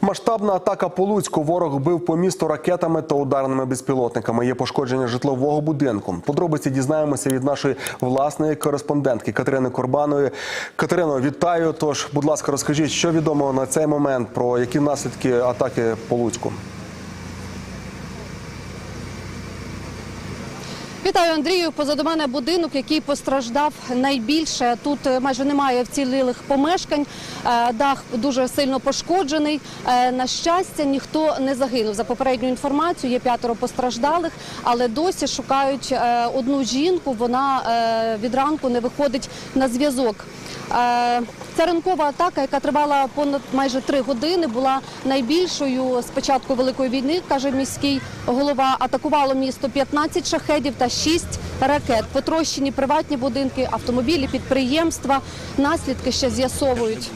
Масштабна атака по Луцьку. Ворог бив по місту ракетами та ударними безпілотниками. Є пошкодження житлового будинку. Подробиці дізнаємося від нашої власної кореспондентки Катерини Корбаної. Катерино, вітаю. Тож, будь ласка, розкажіть, що відомо на цей момент про які наслідки атаки по Луцьку. Вітаю, Андрію. Позаду мене будинок, який постраждав найбільше. Тут е, майже немає вцілілих помешкань. Е, Дах дуже сильно пошкоджений. Е, На щастя, ніхто не загинув. За попередню інформацію є п'ятеро постраждалих, але досі шукають одну жінку. Вона від ранку не виходить на зв'язок. Ця ранкова атака, яка тривала понад майже три години, була найбільшою з початку великої війни, каже міський голова. Атакувало місто 15 шахедів та 6 ракет. Потрощені приватні будинки, автомобілі, підприємства. Наслідки ще з'ясовують.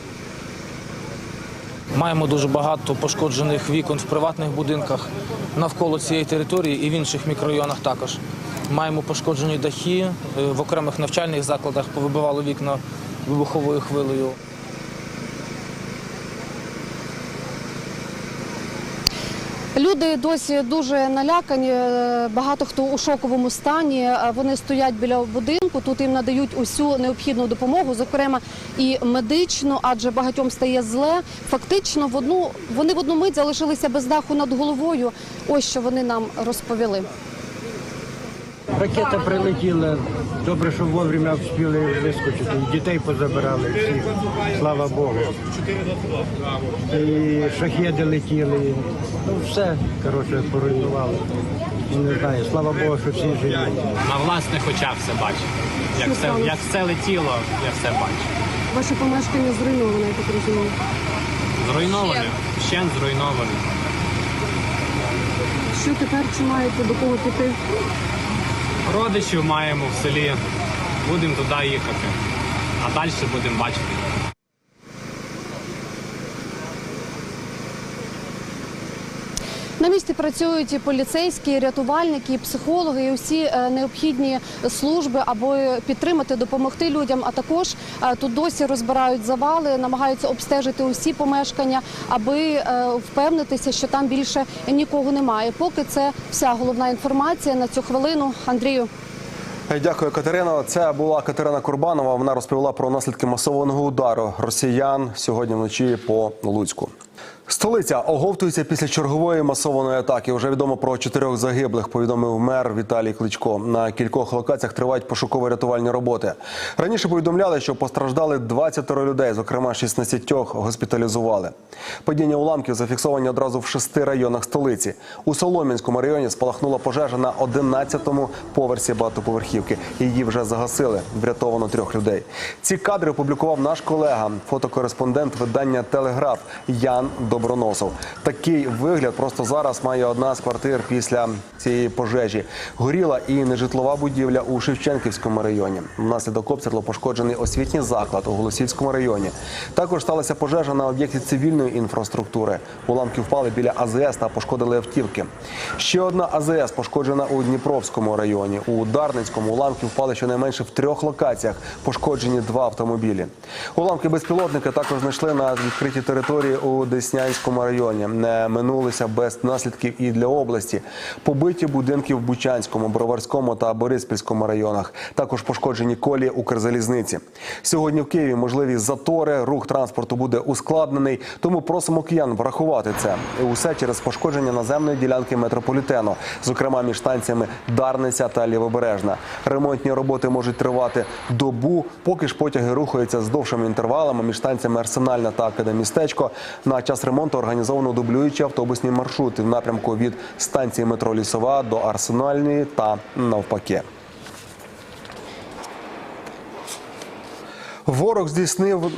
Маємо дуже багато пошкоджених вікон в приватних будинках навколо цієї території і в інших мікрорайонах також. Маємо пошкоджені дахи е, в окремих навчальних закладах, повибивали вікна вибуховою хвилею. Люди досі дуже налякані. е, Багато хто у шоковому стані. Е, Вони стоять біля будинку. Тут їм надають усю необхідну допомогу, зокрема і медичну, адже багатьом стає зле. Фактично, в одну вони в одну мить залишилися без даху над головою. Ось що вони нам розповіли. Ракета прилетіла. Добре, що вовремя встигли вискочити. Дітей позабирали всіх. Слава Богу. І шахеди летіли. Ну все, коротше, поруйнували. Ну, Не знаю, слава Богу, що всі живі. на власних очах все бачив. Як все, як все летіло, я все бачив. Ваше помешкання зруйноване, я так розумію. Зруйновані, ще зруйновані. Що тепер чи маєте до кого піти? Родичів маємо в селі, будемо туди їхати. А далі будемо бачити. На місці працюють і поліцейські, і рятувальники, і психологи, і усі е, необхідні служби, аби підтримати, допомогти людям. А також е, тут досі розбирають завали, намагаються обстежити усі помешкання, аби е, впевнитися, що там більше нікого немає. Поки це вся головна інформація на цю хвилину. Андрію. Дякую, Катерино. Це була Катерина Курбанова. Вона розповіла про наслідки масованого удару росіян сьогодні вночі по Луцьку. Столиця оговтується після чергової масованої атаки. Вже відомо про чотирьох загиблих. Повідомив мер Віталій Кличко. На кількох локаціях тривають пошуково-рятувальні роботи. Раніше повідомляли, що постраждали 20 людей, зокрема 16 госпіталізували. Падіння уламків зафіксовані одразу в шести районах столиці. У Солом'янському районі спалахнула пожежа на 11-му поверсі багатоповерхівки. Її вже загасили. Врятовано трьох людей. Ці кадри опублікував наш колега, фотокореспондент видання Телеграф Ян Доброносов. Такий вигляд просто зараз має одна з квартир після цієї пожежі. Горіла і нежитлова будівля у Шевченківському районі. Внаслідок обстрілу пошкоджений освітній заклад у Голосівському районі. Також сталася пожежа на об'єкті цивільної інфраструктури. Уламки впали біля АЗС та пошкодили автівки. Ще одна АЗС пошкоджена у Дніпровському районі. У Дарницькому уламки впали щонайменше в трьох локаціях. Пошкоджені два автомобілі. Уламки безпілотника також знайшли на відкритій території у Деснянському районі. Не минулися без наслідків і для області. Побиті будинки в Бучанському, Броварському та Бориспільському районах. Також пошкоджені колії Укрзалізниці. Сьогодні в Києві можливі затори, рух транспорту буде ускладнений. Тому просимо киян врахувати це. Усе через пошкодження наземної ділянки метрополітену, зокрема між станціями Дарниця та Лівобережна. Ремонтні роботи можуть тривати добу, поки ж потяги рухаються з довшими інтервалами між станціями Арсенальна та Академістечко. На час ремонту організовано дублюючі автобусні маршрути в напрямку від станції метро Лісова до Арсенальної та навпаки. Ворог здійснив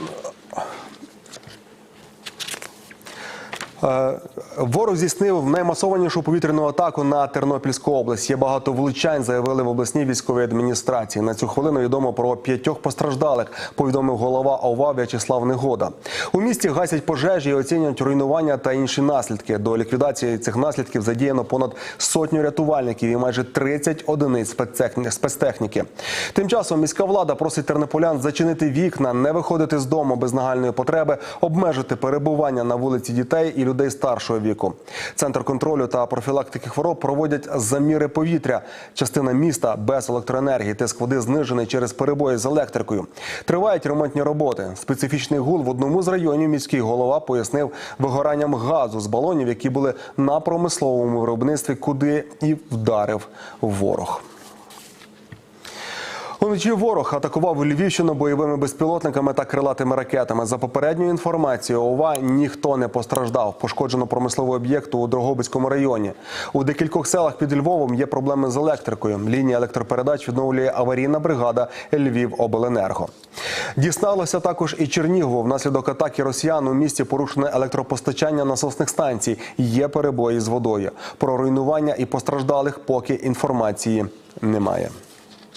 Е, Ворог здійснив наймасованішу повітряну атаку на Тернопільську область. Є багато влучань, заявили в обласній військовій адміністрації. На цю хвилину відомо про п'ятьох постраждалих. Повідомив голова ОВА В'ячеслав Негода. У місті гасять пожежі і оцінюють руйнування та інші наслідки. До ліквідації цих наслідків задіяно понад сотню рятувальників і майже 30 одиниць спецтехні- спецтехніки. Тим часом міська влада просить тернополян зачинити вікна, не виходити з дому без нагальної потреби, обмежити перебування на вулиці дітей і людей старшого віку. Центр контролю та профілактики хвороб проводять заміри повітря. Частина міста без електроенергії. Тиск води знижений через перебої з електрикою. Тривають ремонтні роботи. Специфічний гул в одному з районів міський голова пояснив вигоранням газу з балонів, які були на промисловому виробництві, куди і вдарив ворог. Уночі ворог атакував Львівщину бойовими безпілотниками та крилатими ракетами. За попередньою інформацією, ОВА ніхто не постраждав. Пошкоджено промисловий об'єкт у Дрогобицькому районі. У декількох селах під Львовом є проблеми з електрикою. Лінія електропередач відновлює аварійна бригада Львівобленерго. Дісталося також і Чернігову. Внаслідок атаки росіян у місті порушене електропостачання насосних станцій. Є перебої з водою. Про руйнування і постраждалих поки інформації немає.